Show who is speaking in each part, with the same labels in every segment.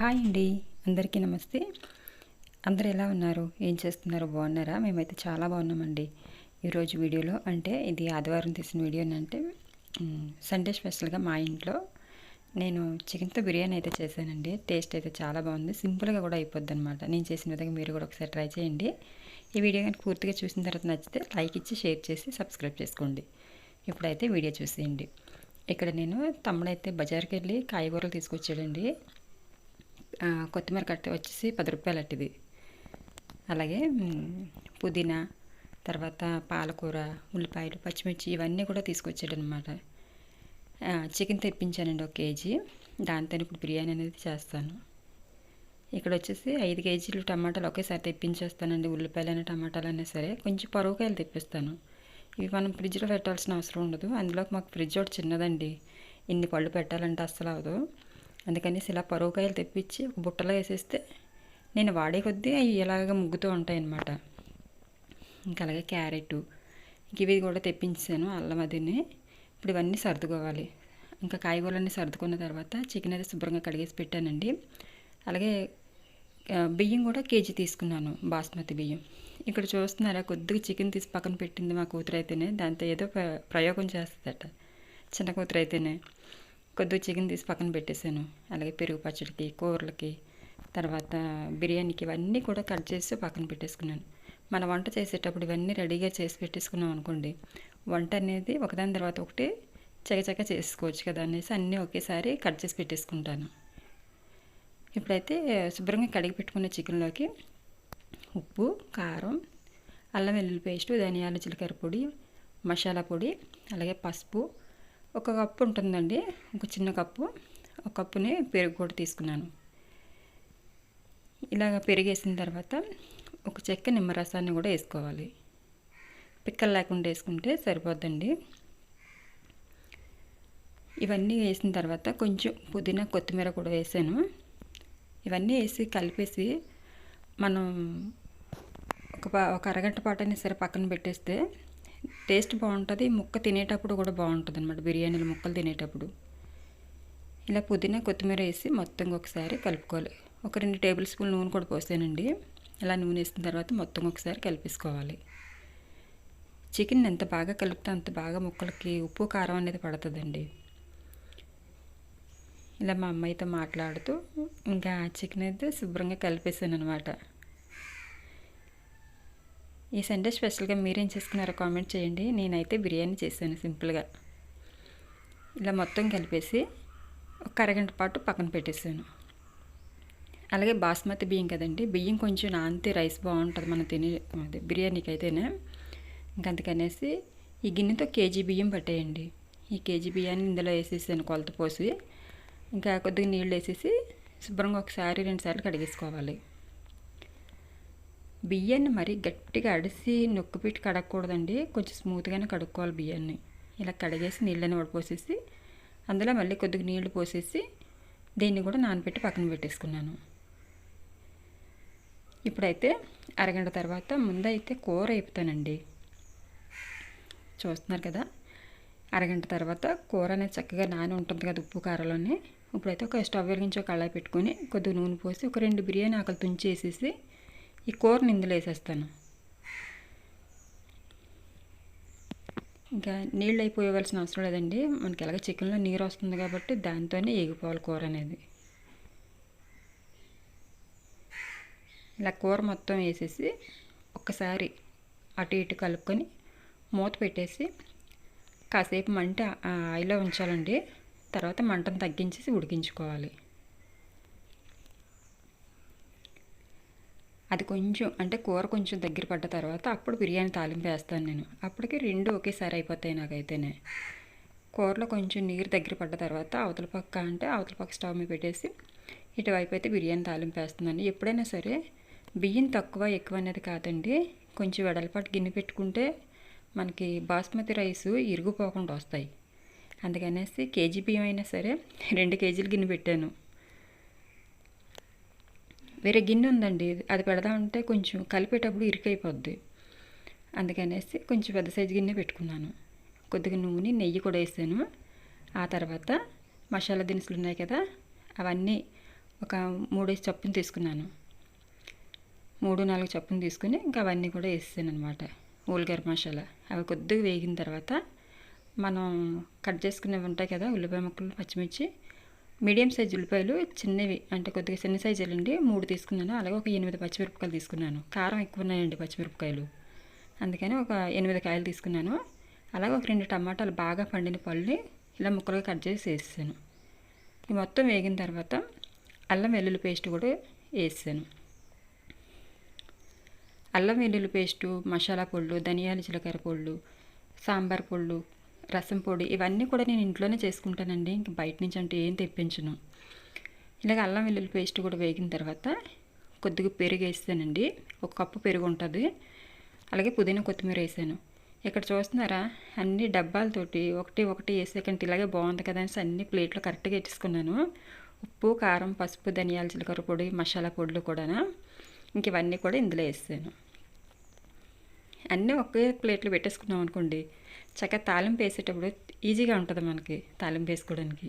Speaker 1: Hi అండి. అందరికీ నమస్తే. అందరు ఎలా ఉన్నారు? ఏం చేస్తున్నారు? బాగున్నారా? మేమైతే చాలా బాగున్నామండి. ఈరోజు వీడియోలో అంటే ఇది ఆదివారం తీసిన వీడియో అంటే సండే స్పెషల్గా మా ఇంట్లో నేను చికెన్తో బిర్యానీ అయితే చేశానండి. టేస్ట్ అయితే చాలా బాగుంది. సింపుల్గా కూడా అయిపోద్ది అనమాట నేను చేసిన విధంగా మీరు కూడా ఒకసారి ట్రై చేయండి. ఈ వీడియో కానీ పూర్తిగా చూసిన తర్వాత నచ్చితే లైక్ ఇచ్చి షేర్ చేసి సబ్స్క్రైబ్ చేసుకోండి. ఇప్పుడైతే వీడియో చూసేయండి. ఇక్కడ నేను తమ్ముడైతే బజార్కి వెళ్ళి కాయగూరలు తీసుకొచ్చాడండి. కొత్తిమీర కట్ట వచ్చేసి పది రూపాయలు అట్టిది. అలాగే పుదీనా తర్వాత పాలకూర ఉల్లిపాయలు పచ్చిమిర్చి ఇవన్నీ కూడా తీసుకొచ్చాడు అనమాట చికెన్ తెప్పించానండి ఒక కేజీ. దాంతో ఇప్పుడు బిర్యానీ అనేది చేస్తాను. ఇక్కడ వచ్చేసి ఐదు కేజీలు టమాటాలు ఒకేసారి తెప్పించేస్తానండి. ఉల్లిపాయలైనా టమాటాలైనా సరే కొంచెం పరువుకాయలు తెప్పిస్తాను. ఇవి మనం ఫ్రిడ్జ్లో పెట్టాల్సిన అవసరం ఉండదు. అందులోకి మాకు ఫ్రిడ్జ్ ఒకటి చిన్నదండి. ఇన్ని పళ్ళు పెట్టాలంటే అస్సలు అవదు అందుకని ఇలా పరువుకాయలు తెప్పించి ఒక బుట్టలో వేసేస్తే నేను వాడే కొద్దీ అవి ఇలాగ ముగ్గుతూ ఉంటాయన్నమాట. ఇంకా అలాగే క్యారెట్ ఇంకా ఇవి కూడా తెప్పించాను అల్లం అదిని. ఇప్పుడు ఇవన్నీ సర్దుకోవాలి. ఇంకా కాయగూరలన్నీ సర్దుకున్న తర్వాత చికెన్ అయితే శుభ్రంగా కడిగేసి పెట్టానండి. అలాగే బియ్యం కూడా కేజీ తీసుకున్నాను బాస్మతి బియ్యం. ఇక్కడ చూస్తున్నారా కొద్దిగా చికెన్ తీసి పక్కన పెట్టింది మా కూతురు అయితేనే దాంతో ఏదో ప్ర- ప్రయోగం చేస్తుందట చిన్న కూతురు అయితేనే కొద్దిగా చికెన్ తీసి పక్కన పెట్టేశాను. అలాగే పెరుగు పచ్చడికి కూరలకి తర్వాత బిర్యానీకి ఇవన్నీ కూడా కట్ చేసి పక్కన పెట్టేసుకున్నాను. మన వంట చేసేటప్పుడు ఇవన్నీ రెడీగా చేసి పెట్టేసుకున్నాం అనుకోండి వంట అనేది ఒకదాని తర్వాత ఒకటి చకచక చేసుకోవచ్చు కదా అనేసి అన్నీ ఒకేసారి కట్ చేసి పెట్టేసుకుంటాను. ఇప్పుడైతే శుభ్రంగా కడిగి పెట్టుకున్న చికెన్లోకి ఉప్పు కారం అల్లం వెల్లుల్లి పేస్టు ధనియాల జీలకర్ర పొడి మసాలా పొడి అలాగే పసుపు ఒక కప్పు ఉంటుందండి ఒక చిన్న కప్పు. ఒక కప్పుని పెరుగు కూడా తీసుకున్నాను. ఇలాగ పెరిగేసిన తర్వాత ఒక చెక్క నిమ్మరసాన్ని కూడా వేసుకోవాలి. పిక్కలు లేకుండా వేసుకుంటే సరిపోద్దండి. ఇవన్నీ వేసిన తర్వాత కొంచెం పుదీనా కొత్తిమీర కూడా వేసాను. ఇవన్నీ వేసి కలిపేసి మనం ఒక ఒక అరగంట పాటు అయినా సరే పక్కన పెట్టేస్తే టేస్ట్ బాగుంటుంది ముక్క తినేటప్పుడు కూడా బాగుంటుంది అనమాట బిర్యానీలు ముక్కలు తినేటప్పుడు. ఇలా పుదీనా కొత్తిమీర వేసి మొత్తం ఒకసారి కలుపుకోవాలి. ఒక రెండు టేబుల్ స్పూన్ నూనె కూడా పోసానండి. ఇలా నూనె వేసిన తర్వాత మొత్తం ఒకసారి కలిపేసుకోవాలి. చికెన్ ఎంత బాగా కలిపితే అంత బాగా ముక్కలకి ఉప్పు కారం అనేది పడుతుందండి. ఇలా మా అమ్మాయితో మాట్లాడుతూ ఇంకా చికెన్ అయితే శుభ్రంగా కలిపేసాను అనమాట ఈ సండే స్పెషల్గా మీరేం చేసుకున్నారో కామెంట్ చేయండి. నేనైతే బిర్యానీ చేశాను సింపుల్గా. ఇలా మొత్తం కలిపేసి ఒక అరగంట పాటు పక్కన పెట్టేసాను అలాగే బాస్మతి బియ్యం కదండి బియ్యం కొంచెం నానితే రైస్ బాగుంటుంది మనం తినే బిర్యానీకి అయితేనే ఇంక అందుకనేసి ఈ గిన్నెతో కేజీ బియ్యం పట్టేయండి. ఈ కేజీ బియ్యాన్ని ఇందులో వేసేసాను కొలత పోసి. ఇంకా కొద్దిగా నీళ్ళు వేసేసి శుభ్రంగా ఒకసారి రెండుసార్లు కడిగేసుకోవాలి. బియ్యాన్ని మరీ గట్టిగా అడిసి నొక్కు పెట్టి కడగకూడదండి. కొంచెం స్మూత్గానే కడుక్కోవాలి బియ్యాన్ని. ఇలా కడిగేసి నీళ్ళని వడిపోసేసి అందులో మళ్ళీ కొద్దిగా నీళ్ళు పోసేసి దీన్ని కూడా నానబెట్టి పక్కన పెట్టేసుకున్నాను. ఇప్పుడైతే అరగంట తర్వాత ముందైతే కూర వేపుతానండి. చూస్తున్నారు కదా? అరగంట తర్వాత కూర అనేది చక్కగా నాని ఉంటుంది కదా ఉప్పు కారంలోనే. ఇప్పుడైతే ఒక స్టవ్ వెలిగించి ఒక కళాయి పెట్టుకొని కొద్దిగా నూనె పోసి ఒక రెండు బిర్యానీ ఆకలి తుంచేసేసి ఈ కూరని ఇందులో వేసేస్తాను. ఇంకా నీళ్ళు అయిపోయవలసిన అవసరం లేదండి. మనకి ఎలాగ చికెన్లో నీరు వస్తుంది కాబట్టి దాంతోనే ఎగిపోవాలి కూర అనేది. ఇలా కూర మొత్తం వేసేసి ఒక్కసారి అటు ఇటు కలుపుకొని మూత పెట్టేసి కాసేపు మంట ఆయిల్లో ఉంచాలండి. తర్వాత మంటను తగ్గించేసి ఉడికించుకోవాలి. అది కొంచెం అంటే కూర కొంచెం దగ్గర పడ్డ తర్వాత అప్పుడు బిర్యానీ తాలింపు వేస్తాను నేను. అప్పటికి రెండు ఒకేసారి అయిపోతాయి నాకైతేనే. కూరలో కొంచెం నీరు దగ్గర పడ్డ తర్వాత అవతల పక్క అంటే అవతల పక్క స్టవ్ మీద పెట్టేసి ఇటువైపు అయితే బిర్యానీ తాలింపు వేస్తుందండి ఎప్పుడైనా సరే బియ్యం తక్కువ ఎక్కువ అనేది కాదండి. కొంచెం వెడల్పాటు గిన్నె పెట్టుకుంటే మనకి బాస్మతి రైస్ ఇరిగిపోకుండా వస్తాయి. అందుకనేసి కేజీ బియ్యం అయినా సరే రెండు కేజీలు గిన్నె పెట్టాను. వేరే గిన్నె ఉందండి అది పెడదామంటే కొంచెం కలిపేటప్పుడు ఇరుకైపోద్ది. అందుకనేసి కొంచెం పెద్ద సైజు గిన్నె పెట్టుకున్నాను. కొద్దిగా నూనె నెయ్యి కూడా వేసాను. ఆ తర్వాత మసాలా దినుసులు ఉన్నాయి కదా అవన్నీ ఒక మూడేసి చప్పును తీసుకున్నాను. మూడు నాలుగు చప్పును తీసుకుని ఇంకా అవన్నీ కూడా వేసాను అనమాట ఉల్లిగర మసాలా. అవి కొద్దిగా వేగిన తర్వాత మనం కట్ చేసుకునేవి ఉంటాయి కదా ఉల్లిపాయ ముక్కలు పచ్చిమిర్చి మీడియం సైజు ఉల్లిపాయలు చిన్నవి అంటే కొద్దిగా చిన్న సైజులు అండి మూడు తీసుకున్నాను. అలాగే ఒక ఎనిమిది పచ్చిమిరపకాయలు తీసుకున్నాను. కారం ఎక్కువ ఉన్నాయండి పచ్చిమిరపకాయలు. అందుకని ఒక ఎనిమిది కాయలు తీసుకున్నాను. అలాగే ఒక రెండు టమాటాలు బాగా పండిన పళ్ళని ఇలా ముక్కలుగా కట్ చేసి వేసాను ఇది మొత్తం వేగిన తర్వాత అల్లం వెల్లుల్లి పేస్ట్ కూడా వేసాను అల్లం వెల్లుల్లి పేస్టు మసాలా పొళ్ళు ధనియాల జీలకర్ర పొళ్ళు సాంబార్ పొళ్ళు రసం పొడి ఇవన్నీ కూడా నేను ఇంట్లోనే చేసుకుంటానండి. ఇంక బయట నుంచి అంటే ఏం తెప్పించను. ఇలాగ అల్లం వెల్లుల్లి పేస్ట్ కూడా వేగిన తర్వాత కొద్దిగా పెరుగు వేస్తానండి. ఒక కప్పు పెరుగు ఉంటుంది. అలాగే పుదీనా కొత్తిమీర వేసాను. ఇక్కడ చూస్తున్నారా? అన్ని డబ్బాలతోటి ఒకటి ఒకటి వేసేకంటే ఇలాగే బాగుంది కదా అనేసి అన్ని ప్లేట్లో కరెక్ట్గా ఎట్టుకున్నాను ఉప్పు కారం పసుపు ధనియాల జీలకర్ర పొడి మసాలా పొడులు కూడా ఇంక ఇవన్నీ కూడా ఇందులో వేసాను. అన్నీ ఒకే ప్లేట్లో పెట్టేసుకున్నాం అనుకోండి. చక్కగా తాలింపు వేసేటప్పుడు ఈజీగా ఉంటుంది మనకి తాలింపు వేసుకోవడానికి.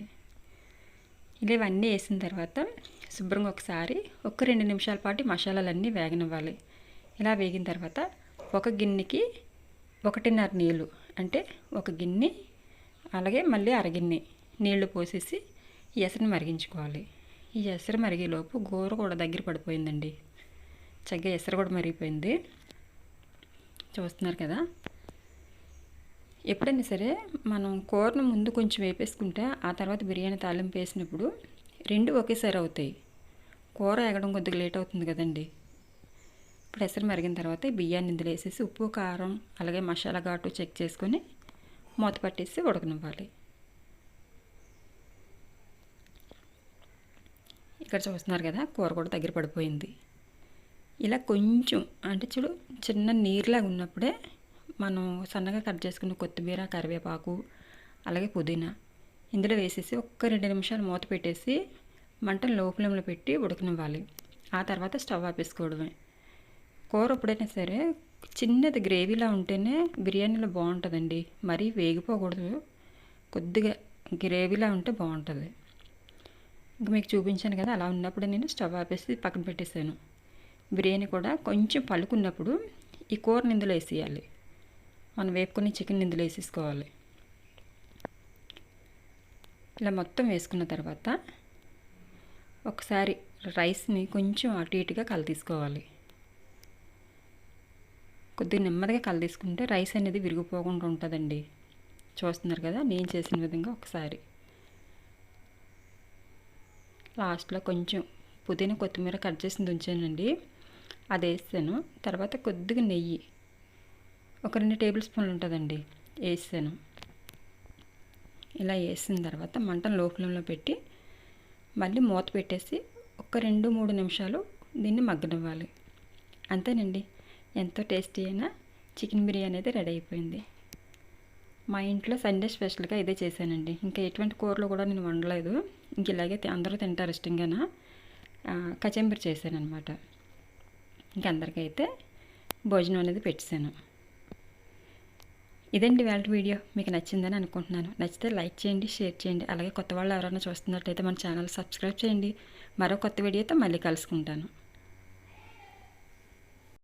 Speaker 1: ఇలా ఇవన్నీ వేసిన తర్వాత శుభ్రంగా ఒకసారి ఒక రెండు నిమిషాల పాటు మసాలాలన్నీ వేగనివ్వాలి. ఇలా వేగిన తర్వాత ఒక గిన్నెకి ఒకటిన్నర నీళ్ళు అంటే ఒక గిన్నె అలాగే మళ్ళీ అరగిన్నె నీళ్ళు పోసేసి ఈ ఎసరు మరిగించుకోవాలి. ఈ ఎసరు మరిగేలోపు గోర కూడా దగ్గర పడిపోయిందండి. చక్కగా ఎసరు కూడా మరిగిపోయింది. చూస్తున్నారు కదా. ఎప్పుడైనా సరే మనం కూరను ముందు కొంచెం వేపేసుకుంటే ఆ తర్వాత బిర్యానీ తాలింపు వేసినప్పుడు రెండు ఒకేసారి అవుతాయి. కూర ఎగడం కొద్దిగా లేట్ అవుతుంది కదండి. ఇప్పుడు ఎసరు మరిగిన తర్వాత బియ్యాన్ని ఇందులో వేసేసి ఉప్పు కారం అలాగే మసాలా ఘాటు చెక్ చేసుకొని మూత పట్టేసి ఉడకనివ్వాలి. ఇక్కడ చూస్తున్నారు కదా కూర కూడా దగ్గర పడిపోయింది. ఇలా కొంచెం అంటే చూడు చిన్న నీరులాగా ఉన్నప్పుడే మనం సన్నగా కట్ చేసుకున్న కొత్తిమీర కరివేపాకు అలాగే పుదీనా ఇందులో వేసేసి ఒక్క రెండు నిమిషాలు మూత పెట్టేసి మంటను లో ఫ్లేమ్లో పెట్టి ఉడకనివ్వాలి. ఆ తర్వాత స్టవ్ ఆపేసుకోవడమే. కూర ఎప్పుడైనా సరే చిన్నది గ్రేవీలా ఉంటేనే బిర్యానీలో బాగుంటుందండి. మరీ వేగిపోకూడదు. కొద్దిగా గ్రేవీలా ఉంటే బాగుంటుంది. ఇంకా మీకు చూపించాను కదా అలా ఉన్నప్పుడే నేను స్టవ్ ఆపేసి పక్కన పెట్టేశాను. బిర్యానీ కూడా కొంచెం పలుకున్నప్పుడు ఈ కూరని ఇందులో వేసేయాలి. మనం వేపుకొని చికెన్ ఇందులో వేసేసుకోవాలి. ఇలా మొత్తం వేసుకున్న తర్వాత ఒకసారి రైస్ని కొంచెం అటు ఇటుగా కల తీసుకోవాలి. కొద్దిగా నెమ్మదిగా కల తీసుకుంటే రైస్ అనేది విరిగిపోకుండా ఉంటుందండి. చూస్తున్నారు కదా నేను చేసిన విధంగా ఒకసారి. లాస్ట్లో కొంచెం పుదీనా కొత్తిమీర కట్ చేసి ఉంచానండి అది వేసాను తర్వాత కొద్దిగా నెయ్యి. ఒక రెండు టేబుల్ స్పూన్లు ఉంటుందండి. వేసాను ఇలా వేసిన తర్వాత మంటను లో ఫ్లేమ్లో పెట్టి మళ్ళీ మూత పెట్టేసి ఒక రెండు మూడు నిమిషాలు దీన్ని మగ్గనివ్వాలి. అంతేనండి. ఎంతో టేస్టీ అయినా చికెన్ బిర్యానీ అయితే రెడీ అయిపోయింది. మా ఇంట్లో సండే స్పెషల్గా ఇదే చేశానండి. ఇంకా ఎటువంటి కూరలు కూడా నేను వండలేదు. ఇంక ఇలాగే అందరూ తింటారు ఇష్టంగానా? కచంబరి చేశాను అనమాట అందరికైతే భోజనం అనేది పెట్టాను ఇదండి వాళ్ళ వీడియో. మీకు నచ్చిందని అనుకుంటున్నాను. నచ్చితే లైక్ చేయండి షేర్ చేయండి. అలాగే కొత్త వాళ్ళు ఎవరైనా చూస్తున్నట్లయితే మన ఛానల్ సబ్స్క్రైబ్ చేయండి. మరో కొత్త వీడియోతో మళ్ళీ కలుసుకుంటాను.